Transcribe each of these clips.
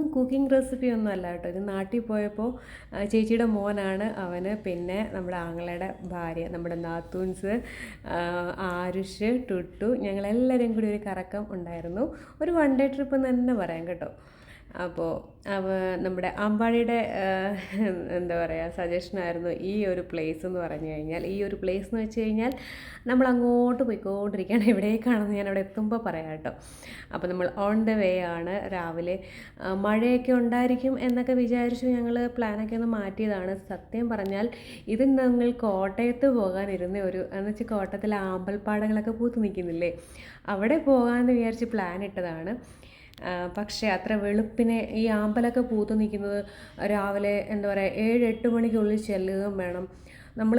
ഇതൊന്നും cooking recipe ഒന്നും അല്ല കേട്ടോ. ഇത് നാട്ടിൽ പോയപ്പോൾ ചേച്ചിയുടെ മോനാണ് അവന്. പിന്നെ നമ്മുടെ ആങ്ങളയുടെ ഭാര്യ നമ്മുടെ നാത്തൂൻസ് ആരുഷ് ടുട്ടു ഞങ്ങളെല്ലാവരും കൂടി ഒരു കറക്കം ഉണ്ടായിരുന്നു. ഒരു വൺ ഡേ ട്രിപ്പ് എന്ന് തന്നെ പറയാം കേട്ടോ. അപ്പോൾ നമ്മുടെ അമ്പാടിയുടെ എന്താ പറയുക സജഷനായിരുന്നു ഈ ഒരു പ്ലേസ് എന്ന് പറഞ്ഞു കഴിഞ്ഞാൽ. ഈ ഒരു പ്ലേസ് എന്ന് വെച്ച് കഴിഞ്ഞാൽ നമ്മൾ അങ്ങോട്ട് പോയിക്കൊണ്ടിരിക്കുകയാണ്. എവിടേക്കാണെന്ന് ഞാൻ അവിടെ എത്തുമ്പോൾ പറയാം കേട്ടോ. അപ്പോൾ നമ്മൾ ഓൺ ദ വേ ആണ് രാവിലെ. മഴയൊക്കെ ഉണ്ടായിരിക്കും എന്നൊക്കെ വിചാരിച്ചു ഞങ്ങൾ പ്ലാനൊക്കെ ഒന്ന് മാറ്റിയതാണ്. സത്യം പറഞ്ഞാൽ ഇത് ഞങ്ങൾ കോട്ടയത്ത് പോകാനിരുന്ന ഒരു എന്ന് വെച്ചാൽ കോട്ടയത്തിലെ ആമ്പൽപ്പാടങ്ങളൊക്കെ പൂത്ത് നിൽക്കുന്നില്ലേ? അവിടെ പോകാമെന്ന് വിചാരിച്ച് പ്ലാൻ ഇട്ടതാണ്. പക്ഷേ അത്ര വെളുപ്പിനെ ഈ ആമ്പലൊക്കെ പൂത്ത് നിൽക്കുന്നത് രാവിലെ എന്താ പറയുക ഏഴ് എട്ട് മണിക്കുള്ളിൽ ചെല്ലുകയും വേണം. നമ്മൾ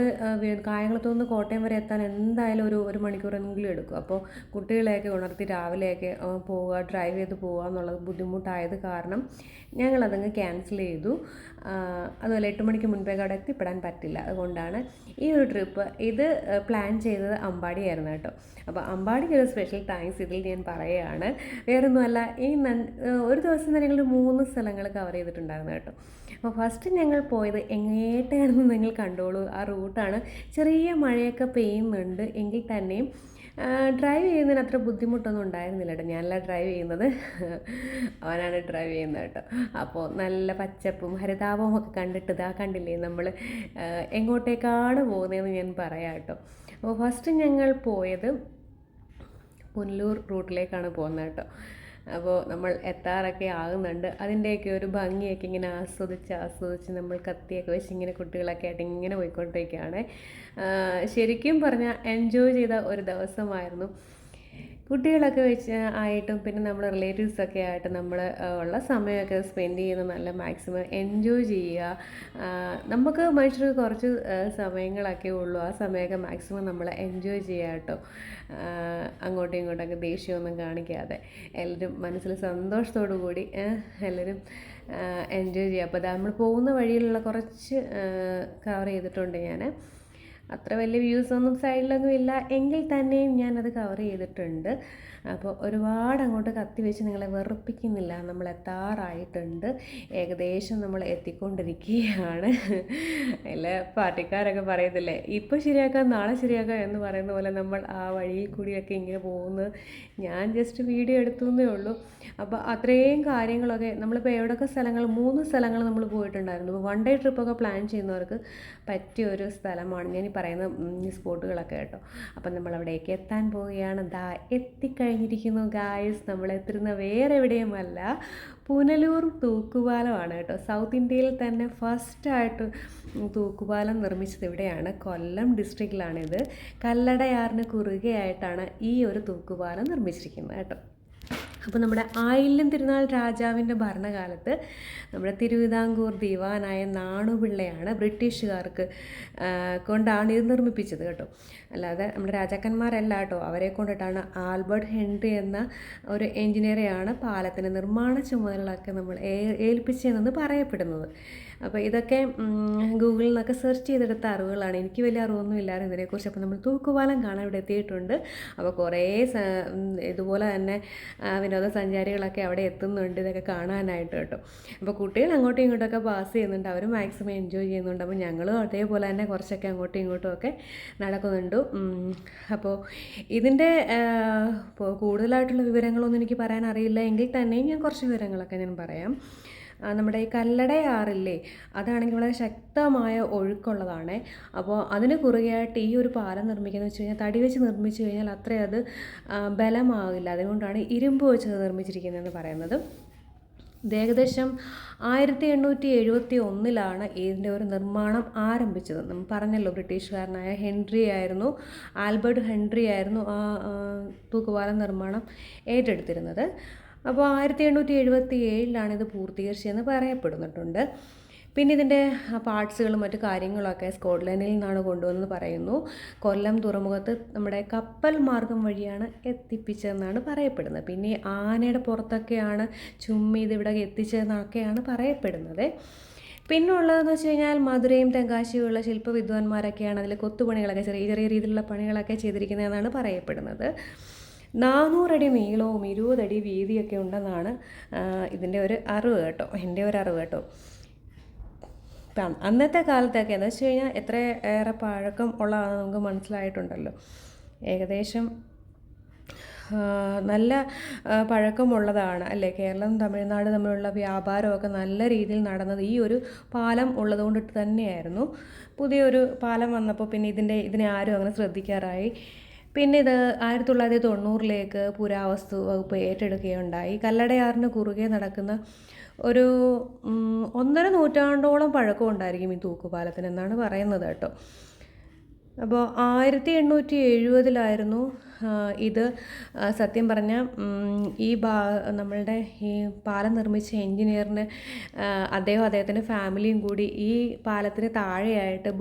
കായംകുളത്തുനിന്ന് കോട്ടയം വരെ എത്താൻ എന്തായാലും ഒരു ഒരു മണിക്കൂറെങ്കിലും എടുക്കും. അപ്പോൾ കുട്ടികളെയൊക്കെ ഉണർത്തി രാവിലെയൊക്കെ പോവുക ഡ്രൈവ് ചെയ്ത് പോവുക എന്നുള്ളത് ബുദ്ധിമുട്ടായത് കാരണം ഞങ്ങളതങ്ങ് ക്യാൻസൽ ചെയ്തു. അതുപോലെ എട്ട് മണിക്ക് മുൻപേ അവിടെ എത്തിപ്പെടാൻ പറ്റില്ല. അതുകൊണ്ടാണ് ഈ ഒരു ട്രിപ്പ് ഇത് പ്ലാൻ ചെയ്തത് അമ്പാടിയായിരുന്നു കേട്ടോ. അപ്പോൾ അമ്പാടിക്ക് ഒരു സ്പെഷ്യൽ താങ്ക്സ് ഇതിൽ ഞാൻ പറയുകയാണ്. വേറൊന്നുമല്ല ഈ ഒരു ദിവസം തന്നെ ഞങ്ങൾ മൂന്ന് സ്ഥലങ്ങൾ കവർ ചെയ്തിട്ടുണ്ടായിരുന്നു കേട്ടോ. അപ്പോൾ ഫസ്റ്റ് ഞങ്ങൾ പോയത് എങ്ങേട്ടാണെന്ന് നിങ്ങൾ കണ്ടോളൂ. ആ റൂട്ടാണ്. ചെറിയ മഴയൊക്കെ പെയ്യുന്നുണ്ട് എങ്കിൽ തന്നെയും ഡ്രൈവ് ചെയ്യുന്നതിന് അത്ര ബുദ്ധിമുട്ടൊന്നും ഉണ്ടായിരുന്നില്ല കേട്ടോ ഞാനല്ല ഡ്രൈവ് ചെയ്യുന്നത്. അവനാണ് ഡ്രൈവ് ചെയ്യുന്നത് കേട്ടോ അപ്പോൾ നല്ല പച്ചപ്പും ഹരിതാപവും ഒക്കെ കണ്ടിട്ട് ഇതാ കണ്ടില്ലേ നമ്മൾ എങ്ങോട്ടേക്കാണ് പോകുന്നതെന്ന് ഞാൻ പറയാം കേട്ടോ അപ്പോൾ ഫസ്റ്റ് ഞങ്ങൾ പോയത് പുനലൂർ റൂട്ടിലേക്കാണ് പോകുന്നത് കേട്ടോ അപ്പോൾ നമ്മൾ എത്താറൊക്കെ ആകുന്നുണ്ട്. അതിന്റെയൊക്കെ ഒരു ഭംഗിയൊക്കെ ഇങ്ങനെ ആസ്വദിച്ച് ആസ്വദിച്ച് നമ്മൾ കത്തിയൊക്കെ വെച്ച് ഇങ്ങനെ കുട്ടികളൊക്കെ ആയിട്ട് ഇങ്ങനെ പോയിക്കൊണ്ടിരിക്കുകയാണ്. ശരിക്കും പറഞ്ഞാൽ എൻജോയ് ചെയ്ത ഒരു ദിവസമായിരുന്നു. കുട്ടികളൊക്കെ വെച്ച് ആയിട്ടും പിന്നെ നമ്മുടെ റിലേറ്റീവ്സൊക്കെ ആയിട്ട് നമ്മൾ ഉള്ള സമയമൊക്കെ സ്പെൻഡ് ചെയ്യുന്ന നല്ല മാക്സിമം എൻജോയ് ചെയ്യുക. നമുക്ക് മനുഷ്യർക്ക് കുറച്ച് സമയങ്ങളൊക്കെ ഉള്ളൂ. ആ സമയമൊക്കെ മാക്സിമം നമ്മൾ എൻജോയ് ചെയ്യുക കേട്ടോ. അങ്ങോട്ടും ഇങ്ങോട്ടൊക്കെ ദേഷ്യമൊന്നും കാണിക്കാതെ. എല്ലാവരും മനസ്സിൽ സന്തോഷത്തോടു കൂടി എല്ലാവരും എൻജോയ് ചെയ്യുക. അപ്പോൾ നമ്മൾ പോകുന്ന വഴിയിലുള്ള കുറച്ച് കവർ ചെയ്തിട്ടുണ്ട് ഞാൻ അത്ര വലിയ വ്യൂസ് ഒന്നും സൈഡിലൊന്നും ഇല്ല. എങ്കിൽ തന്നെയും ഞാനത് കവർ ചെയ്തിട്ടുണ്ട്. അപ്പോൾ ഒരുപാട് അങ്ങോട്ട് കത്തി വെച്ച് നിങ്ങളെ വെറുപ്പിക്കുന്നില്ല. നമ്മൾ എത്താറായിട്ടുണ്ട്. ഏകദേശം നമ്മൾ എത്തിക്കൊണ്ടിരിക്കുകയാണ്. അല്ല പാർട്ടിക്കാരൊക്കെ പറയത്തില്ലേ ഇപ്പോൾ ശരിയാക്കാം നാളെ ശരിയാക്കാം എന്ന് പറയുന്ന പോലെ നമ്മൾ ആ വഴിയിൽ കൂടിയൊക്കെ ഇങ്ങനെ പോകുന്നത് ഞാൻ ജസ്റ്റ് വീഡിയോ എടുത്തു എന്നേ ഉള്ളൂ. അപ്പോൾ അത്രയും കാര്യങ്ങളൊക്കെ നമ്മളിപ്പോൾ എവിടെയൊക്കെ സ്ഥലങ്ങൾ മൂന്ന് സ്ഥലങ്ങൾ നമ്മൾ പോയിട്ടുണ്ടായിരുന്നു. വൺ ഡേ ട്രിപ്പൊക്കെ പ്ലാൻ ചെയ്യുന്നവർക്ക് പറ്റിയ ഒരു സ്ഥലമാണ് ഞാൻ ഈ പറയുന്ന സ്പോട്ടുകളൊക്കെ കേട്ടോ. അപ്പം നമ്മൾ അവിടേക്ക് എത്താൻ പോവുകയാണ്. ദാ എത്തിക്കഴിഞ്ഞിരിക്കുന്നു ഗായ്സ് നമ്മൾ എത്തുന്ന വേറെ എവിടെയുമല്ല പുനലൂർ തൂക്കുപാലമാണ് കേട്ടോ. സൗത്ത് ഇന്ത്യയിൽ തന്നെ ഫസ്റ്റായിട്ട് തൂക്കുപാലം നിർമ്മിച്ചത് ഇവിടെയാണ്. കൊല്ലം ഡിസ്ട്രിക്റ്റിലാണിത് കല്ലടയാറിന് കുറുകെയായിട്ടാണ് ഈ ഒരു തൂക്കുപാലം നിർമ്മിച്ചിരിക്കുന്നത് കേട്ടോ. അപ്പോൾ നമ്മുടെ ആയില്യം തിരുനാൾ രാജാവിന്റെ ഭരണകാലത്ത് നമ്മുടെ തിരുവിതാംകൂർ ദിവാനായ നാണുപിള്ളയാണ് ബ്രിട്ടീഷുകാർക്ക് കൊണ്ടാണ് ഇത് നിർമ്മിപ്പിച്ചത് കേട്ടോ. അല്ലാതെ നമ്മുടെ രാജാക്കന്മാരല്ല കേട്ടോ. അവരെ കൊണ്ടിട്ടാണ് ആൽബർട്ട് ഹെൻറി എന്ന ഒരു എഞ്ചിനീയറെയാണ് പാലത്തിന്റെ നിർമ്മാണ ചുമതലകളൊക്കെ നമ്മൾ ഏൽപ്പിച്ചതെന്ന് പറയപ്പെടുന്നത്. അപ്പോൾ ഇതൊക്കെ ഗൂഗിളിൽ നിന്നൊക്കെ സെർച്ച് ചെയ്തെടുത്ത അറിവുകളാണ്. എനിക്ക് വലിയ അറിവൊന്നും ഇല്ലായിരുന്നു ഇതിനെക്കുറിച്ച് അപ്പോൾ നമ്മൾ തൂക്കുപാലം കാണാൻ ഇവിടെ എത്തിയിട്ടുണ്ട്. അപ്പോൾ കുറേ ഇതുപോലെ തന്നെ വിനോദ വിനോദസഞ്ചാരികളൊക്കെ അവിടെ എത്തുന്നുണ്ട് ഇതൊക്കെ കാണാനായിട്ട് കേട്ടോ. അപ്പോൾ കുട്ടികൾ അങ്ങോട്ടും ഇങ്ങോട്ടൊക്കെ പാസ് ചെയ്യുന്നുണ്ട്. അവർ മാക്സിമം എൻജോയ് ചെയ്യുന്നുണ്ട്. അപ്പോൾ ഞങ്ങളും അതേപോലെ തന്നെ കുറച്ചൊക്കെ അങ്ങോട്ടും ഇങ്ങോട്ടും ഒക്കെ നടക്കുന്നുണ്ട്. അപ്പോൾ ഇതിന്റെ കൂടുതലായിട്ടുള്ള വിവരങ്ങളൊന്നും എനിക്ക് പറയാൻ അറിയില്ല. എങ്കിൽ തന്നെയും ഞാൻ കുറച്ച് വിവരങ്ങളൊക്കെ ഞാൻ പറയാം. നമ്മുടെ ഈ കല്ലടയാറില്ലേ അതാണെങ്കിൽ വളരെ ശക്തമായ ഒഴുക്കുള്ളതാണ്. അപ്പോൾ അതിന് കുറുകെയായിട്ട് ഈ ഒരു പാലം നിർമ്മിക്കുന്നത് വെച്ച് കഴിഞ്ഞാൽ തടി വെച്ച് നിർമ്മിച്ചു കഴിഞ്ഞാൽ അത്രയും അത് ആ, ബലമാകില്ല. അതുകൊണ്ടാണ് ഇരുമ്പ് വെച്ച് നിർമ്മിച്ചിരിക്കുന്നതെന്ന് പറയുന്നത്. ഇത് ഏകദേശം ആയിരത്തി എണ്ണൂറ്റി എഴുപത്തി ഒന്നിലാണ് ഇതിന്റെ ഒരു നിർമ്മാണം ആരംഭിച്ചത്. നമ്മൾ പറഞ്ഞല്ലോ ബ്രിട്ടീഷുകാരനായ ഹെൻറി ആയിരുന്നു ആൽബർട്ട് ഹെൻറി ആയിരുന്നു ആ, തൂക്കുപാലം നിർമ്മാണം ഏറ്റെടുത്തിരുന്നത്. അപ്പോൾ ആയിരത്തി എണ്ണൂറ്റി എഴുപത്തി ഏഴിലാണ് ഇത് പൂർത്തീകരിച്ചതെന്ന് പറയപ്പെടുന്നിട്ടുണ്ട് പിന്നെ ഇതിന്റെ പാർട്സുകളും മറ്റു കാര്യങ്ങളൊക്കെ സ്കോട്ട്ലൻഡിൽ നിന്നാണ് കൊണ്ടുവന്നത് പറയുന്നു. കൊല്ലം തുറമുഖത്ത് നമ്മുടെ കപ്പൽ മാർഗം വഴിയാണ് എത്തിപ്പിച്ചതെന്നാണ് പറയപ്പെടുന്നത്. പിന്നെ ആനയുടെ പുറത്തൊക്കെയാണ് ചുമ്മി ഇവിടെ എത്തിച്ചതെന്നൊക്കെയാണ് പറയപ്പെടുന്നത്. പിന്നെ ഉള്ളതെന്ന് വെച്ച് കഴിഞ്ഞാൽ മധുരയും തെങ്കാശിയുമുള്ള ശില്പവിദ്വാൻമാരൊക്കെയാണ് അതിൽ കൊത്തുപണികളൊക്കെ ചെറിയ ചെറിയ രീതിയിലുള്ള പണികളൊക്കെ ചെയ്തിരിക്കുന്നതെന്നാണ് പറയപ്പെടുന്നത്. നാനൂറടി നീളവും ഇരുപതടി വീതിയൊക്കെ ഉണ്ടെന്നാണ് ഇതിന്റെ ഒരു അറിവ് കേട്ടോ എന്റെ ഒരു അറിവ് കേട്ടോ. ഇപ്പം അന്നത്തെ കാലത്തൊക്കെ എന്ന് വെച്ച് കഴിഞ്ഞാൽ എത്ര ഏറെ പഴക്കം ഉള്ളതാണ് നമുക്ക് മനസ്സിലായിട്ടുണ്ടല്ലോ. ഏകദേശം നല്ല പഴക്കമുള്ളതാണ് അല്ലേ? കേരളം തമിഴ്നാട് തമ്മിലുള്ള വ്യാപാരമൊക്കെ നല്ല രീതിയിൽ നടന്നത് ഈ ഒരു പാലം ഉള്ളതുകൊണ്ടിട്ട് തന്നെയായിരുന്നു. പുതിയൊരു പാലം വന്നപ്പോൾ പിന്നെ ഇതിന്റെ ഇതിനെ ആരും അങ്ങനെ ശ്രദ്ധിക്കാറായി. പിന്നെ ഇത് ആയിരത്തി തൊള്ളായിരത്തി തൊണ്ണൂറിലേക്ക് പുരാവസ്തു വകുപ്പ് ഏറ്റെടുക്കുകയുണ്ടായി. കല്ലടയാറിന് കുറുകെ നടക്കുന്ന ഒരു ഒന്നര നൂറ്റാണ്ടോളം പഴക്കം ഉണ്ടായിരിക്കും ഈ തൂക്കുപാലത്തിന് എന്നാണ് പറയുന്നത് കേട്ടോ. അപ്പോൾ ആയിരത്തി എണ്ണൂറ്റി എഴുപതിലായിരുന്നു ഇത് സത്യം പറഞ്ഞാൽ ഈ ബാ നമ്മളുടെ ഈ പാലം നിർമ്മിച്ച എൻജിനീയറിന് അദ്ദേഹം അദ്ദേഹത്തിന്റെ ഫാമിലിയും കൂടി ഈ പാലത്തിന് താഴെയായിട്ട്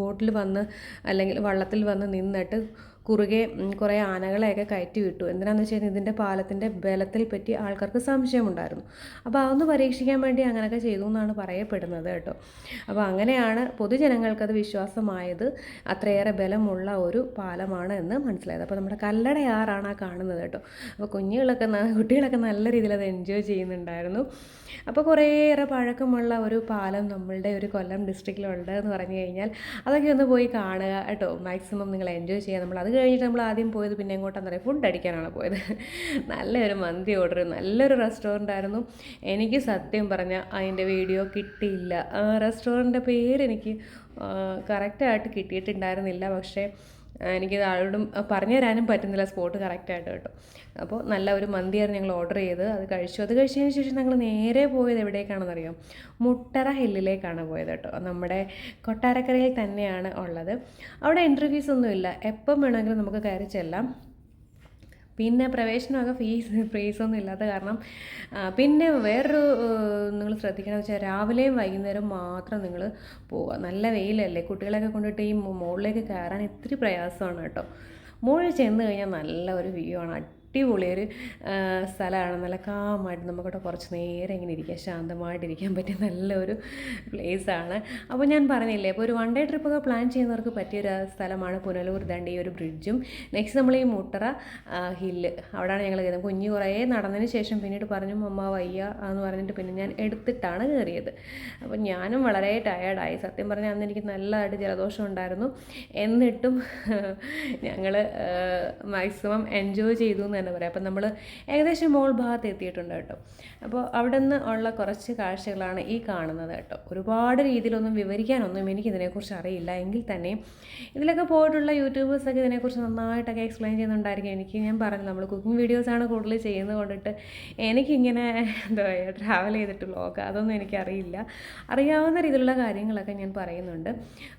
ബോട്ടിൽ വന്ന് അല്ലെങ്കിൽ വള്ളത്തിൽ വന്ന് നിന്നിട്ട് കുറുകെ കുറേ ആനകളെയൊക്കെ കയറ്റി വിട്ടു. എന്തിനാണെന്ന് വെച്ച് കഴിഞ്ഞാൽ ഇതിന്റെ പാലത്തിന്റെ ബലത്തിൽ പറ്റി ആൾക്കാർക്ക് സംശയമുണ്ടായിരുന്നു. അപ്പോൾ അതൊന്ന് പരീക്ഷിക്കാൻ വേണ്ടി അങ്ങനെയൊക്കെ ചെയ്തു എന്നാണ് പറയപ്പെടുന്നത് കേട്ടോ. അപ്പോൾ അങ്ങനെയാണ് പൊതുജനങ്ങൾക്കത് വിശ്വാസമായത്. അത്രയേറെ ബലമുള്ള ഒരു പാലമാണ് എന്ന് മനസ്സിലായത്. അപ്പോൾ നമ്മുടെ കല്ലടയാറാണ് ആ കാണുന്നത് കേട്ടോ. അപ്പോൾ കുഞ്ഞുങ്ങളൊക്കെ കുട്ടികളൊക്കെ നല്ല രീതിയിൽ അത് എൻജോയ് ചെയ്യുന്നുണ്ടായിരുന്നു. അപ്പോൾ കുറേയേറെ പഴക്കമുള്ള ഒരു പാലം നമ്മളുടെ ഒരു കൊല്ലം ഡിസ്ട്രിക്റ്റിലുണ്ട് എന്ന് പറഞ്ഞു കഴിഞ്ഞാൽ അതൊക്കെ ഒന്ന് പോയി കാണുക കേട്ടോ. മാക്സിമം നിങ്ങൾ എൻജോയ് ചെയ്യുക. നമ്മൾ അത് കഴിഞ്ഞിട്ട് നമ്മൾ ആദ്യം പോയത് പിന്നെ എങ്ങോട്ടാന്ന് പറയാം ഫുഡ് അടിക്കാനാണ് പോയത്. നല്ലൊരു മന്തി ഓർഡർ നല്ലൊരു റെസ്റ്റോറന്റ് ആയിരുന്നു. എനിക്ക് സത്യം പറഞ്ഞാൽ അതിന്റെ വീഡിയോ കിട്ടിയില്ല. റെസ്റ്റോറന്റിന്റെ പേര് എനിക്ക് കറക്റ്റായിട്ട് കിട്ടിയിട്ടുണ്ടായിരുന്നില്ല. പക്ഷേ എനിക്കത് ആളോടും പറഞ്ഞു തരാനും പറ്റുന്നില്ല. സ്പോട്ട് കറക്റ്റായിട്ട് കേട്ടോ. അപ്പോൾ നല്ല ഒരു മന്തിയായിരുന്നു ഞങ്ങൾ ഓർഡർ ചെയ്ത് അത് കഴിച്ചു. അത് കഴിച്ചതിന് ശേഷം ഞങ്ങൾ നേരെ പോയത് എവിടേക്കാണെന്ന് അറിയാം മുട്ടറ ഹില്ലിലേക്കാണ് പോയത് കേട്ടോ. നമ്മുടെ കൊട്ടാരക്കരയിൽ തന്നെയാണ് ഉള്ളത്. അവിടെ ഇന്റർവ്യൂസ് ഒന്നുമില്ല. എപ്പം വേണമെങ്കിലും നമുക്ക് കയറി ചെല്ലാം. പിന്നെ പ്രവേശനമൊക്കെ ഫീസ് ഫീസൊന്നും ഇല്ലാത്ത കാരണം പിന്നെ വേറൊരു നിങ്ങൾ ശ്രദ്ധിക്കണം വെച്ചാൽ രാവിലെയും വൈകുന്നേരം മാത്രം നിങ്ങൾ പോവുക നല്ല വെയിലല്ലേ? കുട്ടികളെയൊക്കെ കൊണ്ടിട്ട് ഈ മുകളിലേക്ക് കയറാൻ ഇത്തിരി പ്രയാസമാണ് കേട്ടോ. മുകളിൽ ചെന്ന് കഴിഞ്ഞാൽ നല്ല ഒരു വ്യൂ ആണ്. അടിപൊളിയൊരു സ്ഥലമാണ്. നല്ല കാമായിട്ട് നമുക്കവിടെ കുറച്ച് നേരം ഇങ്ങനെ ഇരിക്കാം. ശാന്തമായിട്ടിരിക്കാൻ പറ്റിയ നല്ലൊരു പ്ലേസാണ് അപ്പോൾ ഞാൻ പറഞ്ഞില്ലേ അപ്പോൾ ഒരു വൺ ഡേ ട്രിപ്പൊക്കെ പ്ലാൻ ചെയ്യുന്നവർക്ക് പറ്റിയൊരു സ്ഥലമാണ് പുനലൂർ ദണ്ട് ഈ ഒരു ബ്രിഡ്ജും നെക്സ്റ്റ് നമ്മൾ ഈ മുട്ടറ ഹില്ല് അവിടെയാണ് ഞങ്ങൾ കയറുന്നത് കുഞ്ഞ് കുറേ നടന്നതിന് ശേഷം പിന്നീട് പറഞ്ഞു അമ്മ വയ്യ എന്ന് പറഞ്ഞിട്ട് പിന്നെ ഞാൻ എടുത്തിട്ടാണ് കയറിയത്. അപ്പോൾ ഞാനും വളരെ ടയേർഡായി സത്യം പറഞ്ഞാൽ അന്ന് എനിക്ക് നല്ലതായിട്ട് ജലദോഷം ഉണ്ടായിരുന്നു. എന്നിട്ടും ഞങ്ങൾ മാക്സിമം എൻജോയ് ചെയ്തു എന്ന് തന്നെ പറയാം. അപ്പം നമ്മൾ ഏകദേശം മോൾ ഭാഗത്ത് എത്തിയിട്ടുണ്ട് കേട്ടോ. അപ്പോൾ അവിടെ നിന്ന് ഉള്ള കുറച്ച് കാഴ്ചകളാണ് ഈ കാണുന്നത് കേട്ടോ. ഒരുപാട് രീതിയിലൊന്നും വിവരിക്കാനൊന്നും എനിക്കിതിനെക്കുറിച്ച് അറിയില്ല. എങ്കിൽ തന്നെ ഇതിലൊക്കെ പോയിട്ടുള്ള യൂട്യൂബേഴ്സൊക്കെ ഇതിനെക്കുറിച്ച് നന്നായിട്ടൊക്കെ എക്സ്പ്ലെയിൻ ചെയ്യുന്നുണ്ടായിരിക്കും. എനിക്ക് ഞാൻ പറഞ്ഞു നമ്മൾ കുക്കിംഗ് വീഡിയോസാണ് കൂടുതൽ ചെയ്യുന്നത് കൊണ്ടിട്ട് എനിക്കിങ്ങനെ എന്താ പറയുക ട്രാവൽ ചെയ്തിട്ട് വ്ലോഗ് അതൊന്നും എനിക്കറിയില്ല. അറിയാവുന്ന രീതിയിലുള്ള കാര്യങ്ങളൊക്കെ ഞാൻ പറയുന്നുണ്ട്.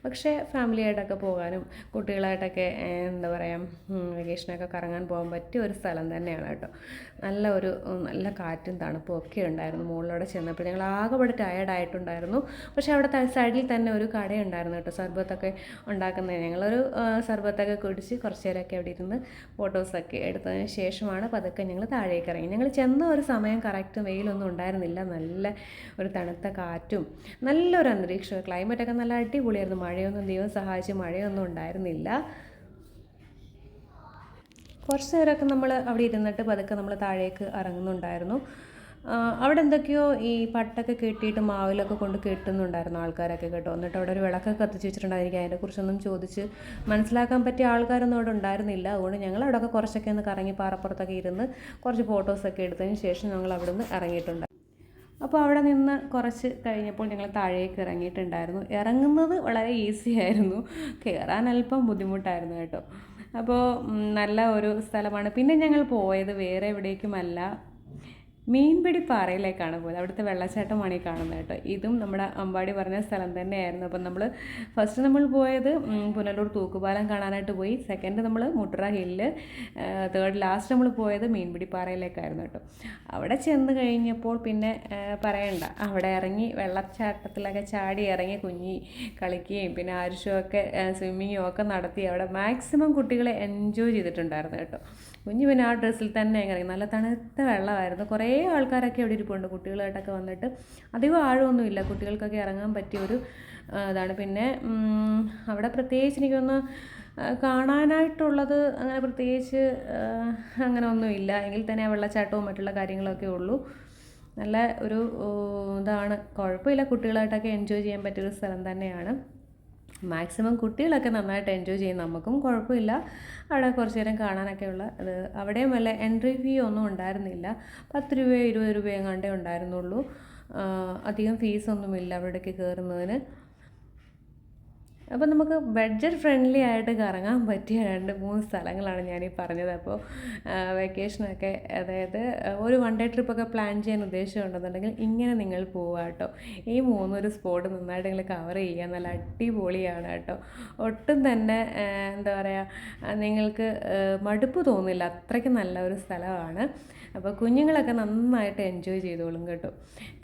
പക്ഷേ ഫാമിലിയായിട്ടൊക്കെ പോകാനും കുട്ടികളായിട്ടൊക്കെ എന്താ പറയുക വെക്കേഷനൊക്കെ കറങ്ങാൻ പോകാൻ പറ്റിയ ഒരു സ്ഥലം തന്നെയാണ് കേട്ടോ. നല്ല ഒരു നല്ല കാറ്റും തണുപ്പും ഒക്കെ ഉണ്ടായിരുന്നു മുകളിലൂടെ ചെന്നപ്പോൾ. ഞങ്ങൾ ആകെപ്പാടെ ടയേർഡായിട്ടുണ്ടായിരുന്നു പക്ഷേ അവിടെ സൈഡിൽ തന്നെ ഒരു കടയുണ്ടായിരുന്നു കേട്ടോ. സർബത്തൊക്കെ ഉണ്ടാക്കുന്നത് ഞങ്ങളൊരു സർബത്തൊക്കെ കുടിച്ച് കുറച്ച് നേരമൊക്കെ അവിടെ ഇരുന്ന് ഫോട്ടോസൊക്കെ എടുത്തതിന് ശേഷമാണ് പതുക്കെ ഞങ്ങൾ താഴേക്ക് ഇറങ്ങി. ഞങ്ങൾ ചെന്ന ഒരു സമയം കറക്റ്റ് വെയിലൊന്നും ഉണ്ടായിരുന്നില്ല. നല്ല ഒരു തണുത്ത കാറ്റും നല്ലൊരു അന്തരീക്ഷം ക്ലൈമറ്റൊക്കെ നല്ല അടിപൊളിയായിരുന്നു. മഴയൊന്നും ദൈവം സഹായിച്ച് മഴയൊന്നും ഉണ്ടായിരുന്നില്ല. കുറച്ച് നേരമൊക്കെ നമ്മൾ അവിടെ ഇരുന്നിട്ട് പതുക്കെ നമ്മൾ താഴേക്ക് ഇറങ്ങുന്നുണ്ടായിരുന്നു. അവിടെ എന്തൊക്കെയോ ഈ പട്ടൊക്കെ കെട്ടിയിട്ട് മാവിലൊക്കെ കൊണ്ട് കെട്ടുന്നുണ്ടായിരുന്നു ആൾക്കാരൊക്കെ കേട്ടോ. എന്നിട്ട് അവിടെ ഒരു വിളക്കൊക്കെ കത്തിച്ച് വെച്ചിട്ടുണ്ടായിരിക്കും അതിനെക്കുറിച്ചൊന്നും ചോദിച്ച് മനസ്സിലാക്കാൻ പറ്റിയ ആൾക്കാരൊന്നും അവിടെ ഉണ്ടായിരുന്നില്ല. അതുകൊണ്ട് ഞങ്ങൾ അവിടെയൊക്കെ കുറച്ചൊക്കെ ഒന്ന് കറങ്ങി പാറപ്പുറത്തൊക്കെ ഇരുന്ന് കുറച്ച് ഫോട്ടോസൊക്കെ എടുത്തതിന് ശേഷം ഞങ്ങൾ അവിടെ നിന്ന് ഇറങ്ങിയിട്ടുണ്ട്. അപ്പോൾ അവിടെ നിന്ന് കുറച്ച് കഴിഞ്ഞപ്പോൾ ഞങ്ങൾ താഴേക്ക് ഇറങ്ങിയിട്ടുണ്ടായിരുന്നു. ഇറങ്ങുന്നത് വളരെ ഈസി ആയിരുന്നു. കയറാൻ അല്പം ബുദ്ധിമുട്ടായിരുന്നു കേട്ടോ. അപ്പോൾ നല്ല ഒരു സ്ഥലമാണ്. പിന്നെ ഞങ്ങൾ പോയത് വേറെ എവിടേക്കുമല്ല. മീൻപിടിപ്പാറയിലേക്കാണ് പോയത്. അവിടുത്തെ വെള്ളച്ചാട്ടമാണ് ഈ കാണുന്നത് കേട്ടോ. ഇതും നമ്മുടെ അമ്പാടി പറഞ്ഞ സ്ഥലം തന്നെയായിരുന്നു. അപ്പം നമ്മൾ ഫസ്റ്റ് നമ്മൾ പോയത് പുനലൂർ തൂക്കുപാലം കാണാനായിട്ട് പോയി. സെക്കൻഡ് നമ്മൾ മുട്ടറ ഹില്ല് തേർഡ് ലാസ്റ്റ് നമ്മൾ പോയത് മീൻപിടിപ്പാറയിലേക്കായിരുന്നു കേട്ടോ. അവിടെ ചെന്ന് കഴിഞ്ഞപ്പോൾ പിന്നെ പറയണ്ട. അവിടെ ഇറങ്ങി വെള്ളച്ചാട്ടത്തിലൊക്കെ ചാടി ഇറങ്ങി കുഞ്ഞി കളിക്കുകയും പിന്നെ ആരുഷമൊക്കെ സ്വിമ്മിങ്ങും ഒക്കെ നടത്തി അവിടെ മാക്സിമം കുട്ടികളെ എൻജോയ് ചെയ്തിട്ടുണ്ടായിരുന്നു കേട്ടോ. കുഞ്ഞ് പിന്നെ ആ ഡ്രസ്സിൽ തന്നെ ഇറങ്ങി നല്ല തണുത്ത വെള്ളമായിരുന്നു. കുറേ ആൾക്കാരൊക്കെ അവിടെ ഇരിപ്പുണ്ട്. കുട്ടികളായിട്ടൊക്കെ വന്നിട്ട് അധികം ആഴമൊന്നുമില്ല. കുട്ടികൾക്കൊക്കെ ഇറങ്ങാൻ പറ്റിയ ഒരു ഇതാണ്. പിന്നെ അവിടെ പ്രത്യേകിച്ച് എനിക്കൊന്ന് കാണാനായിട്ടുള്ളത് അങ്ങനെ പ്രത്യേകിച്ച് അങ്ങനെ ഒന്നുമില്ല. എങ്കിൽ തന്നെ വെള്ളച്ചാട്ടവും മറ്റുള്ള കാര്യങ്ങളൊക്കെ ഉള്ളൂ. നല്ല ഒരു ഇതാണ്. കുഴപ്പമില്ല. കുട്ടികളായിട്ടൊക്കെ എൻജോയ് ചെയ്യാൻ പറ്റിയൊരു സ്ഥലം തന്നെയാണ്. മാക്സിമം കുട്ടികളൊക്കെ നന്നായിട്ട് എൻജോയ് ചെയ്യും. നമുക്കും കുഴപ്പമില്ല. അവിടെ കുറച്ച് നേരം കാണാനൊക്കെ ഉള്ള അത് അവിടെയും വല്ല എൻട്രി ഫീ ഒന്നും ഉണ്ടായിരുന്നില്ല. പത്ത് രൂപയോ ഇരുപത് രൂപയോ എങ്ങാണ്ടേ ഉണ്ടായിരുന്നുള്ളൂ. അധികം ഫീസൊന്നുമില്ല അവിടേക്ക് കയറുന്നതിന് അപ്പോൾ നമുക്ക് ബഡ്ജറ്റ് ഫ്രണ്ട്ലി ആയിട്ട് കറങ്ങാൻ പറ്റിയ രണ്ട് മൂന്ന് സ്ഥലങ്ങളാണ് ഞാനീ പറഞ്ഞത്. അപ്പോൾ വെക്കേഷനൊക്കെ അതായത് ഒരു വൺ ഡേ ട്രിപ്പൊക്കെ പ്ലാൻ ചെയ്യാൻ ഉദ്ദേശമുണ്ടെന്നുണ്ടെങ്കിൽ ഇങ്ങനെ നിങ്ങൾ പോവുക കേട്ടോ. ഈ മൂന്നൊരു സ്പോട്ട് നന്നായിട്ട് നിങ്ങൾ കവർ ചെയ്യുക. നല്ല അടിപൊളിയാണ് കേട്ടോ. ഒട്ടും തന്നെ എന്താ പറയുക നിങ്ങൾക്ക് മടുപ്പ് തോന്നില്ല. അത്രയ്ക്ക് നല്ല ഒരു സ്ഥലമാണ്. അപ്പോൾ കുഞ്ഞുങ്ങളൊക്കെ നന്നായിട്ട് എൻജോയ് ചെയ്തോളും കേട്ടോ.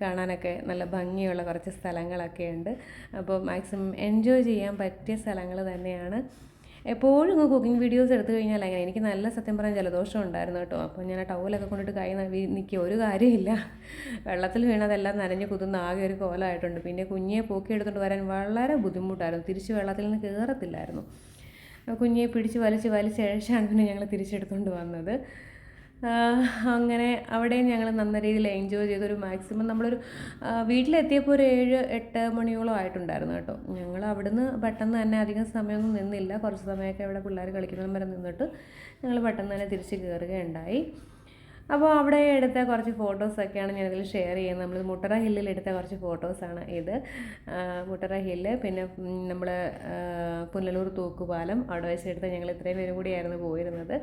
കാണാനൊക്കെ നല്ല ഭംഗിയുള്ള കുറച്ച് സ്ഥലങ്ങളൊക്കെ ഉണ്ട് അപ്പോൾ മാക്സിമം എൻജോയ് ചെയ്യാൻ പറ്റിയ സ്ഥലങ്ങൾ തന്നെയാണ്. എപ്പോഴും ഇങ്ങ് കുക്കിംഗ് വീഡിയോസ് എടുത്തു കഴിഞ്ഞാൽ അങ്ങനെ എനിക്ക് നല്ല സത്യം പറയാൻ ജലദോഷം ഉണ്ടായിരുന്നു കേട്ടോ. അപ്പോൾ ഞാൻ ടവലൊക്കെ കൊണ്ടിട്ട് കൈ നിൽക്കുക ഒരു കാര്യമില്ല. വെള്ളത്തിൽ വീണതെല്ലാം നനഞ്ഞ് കുതുന്ന ആകെ ഒരു കോലമായിട്ടുണ്ട് പിന്നെ കുഞ്ഞിയെ പൊക്കി എടുത്തുകൊണ്ട് വരാൻ വളരെ ബുദ്ധിമുട്ടായിരുന്നു. തിരിച്ച് വെള്ളത്തിൽ നിന്ന് കയറത്തില്ലായിരുന്നു കുഞ്ഞിയെ പിടിച്ച് വലിച്ച് വലിച്ച് വലിച്ചഴച്ചാണ് പിന്നെ ഞങ്ങൾ തിരിച്ചെടുത്തുകൊണ്ട് വന്നത്. അങ്ങനെ അവിടെയും ഞങ്ങൾ നല്ല രീതിയിൽ എൻജോയ് ചെയ്തൊരു മാക്സിമം നമ്മളൊരു വീട്ടിലെത്തിയപ്പോൾ ഒരു ഏഴ് എട്ട് മണിയോളം ആയിട്ടുണ്ടായിരുന്നു കേട്ടോ. ഞങ്ങൾ അവിടുന്ന് പെട്ടെന്ന് തന്നെ അധികം സമയമൊന്നും നിന്നില്ല. കുറച്ച് സമയമൊക്കെ ഇവിടെ പിള്ളേർ കളിക്കുന്നതും വരെ നിന്നിട്ട് ഞങ്ങൾ പെട്ടെന്ന് തന്നെ തിരിച്ച് കയറുകയുണ്ടായി അപ്പോൾ അവിടെ എടുത്ത കുറച്ച് ഫോട്ടോസൊക്കെയാണ് ഞാനിതിൽ ഷെയർ ചെയ്യുന്നത്. നമ്മൾ മുട്ടറ ഹില്ലിൽ എടുത്ത കുറച്ച് ഫോട്ടോസാണ് ഇത്. മുട്ടറ ഹില്ല് പിന്നെ നമ്മൾ പുനലൂർ തൂക്കുപാലം അവിടെ വെച്ചെടുത്ത് ഞങ്ങൾ ഇത്രയും പേരും കൂടിയായിരുന്നു പോയിരുന്നത്.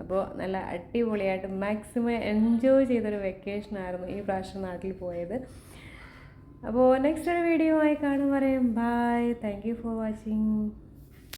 അപ്പോൾ നല്ല അടിപൊളിയായിട്ട് മാക്സിമം എൻജോയ് ചെയ്തൊരു വെക്കേഷനായിരുന്നു ഈ പ്രാവശ്യം നാട്ടിൽ പോയത്. അപ്പോൾ നെക്സ്റ്റ് ഒരു വീഡിയോ ആയി കാണും പറയും bye thank you for watching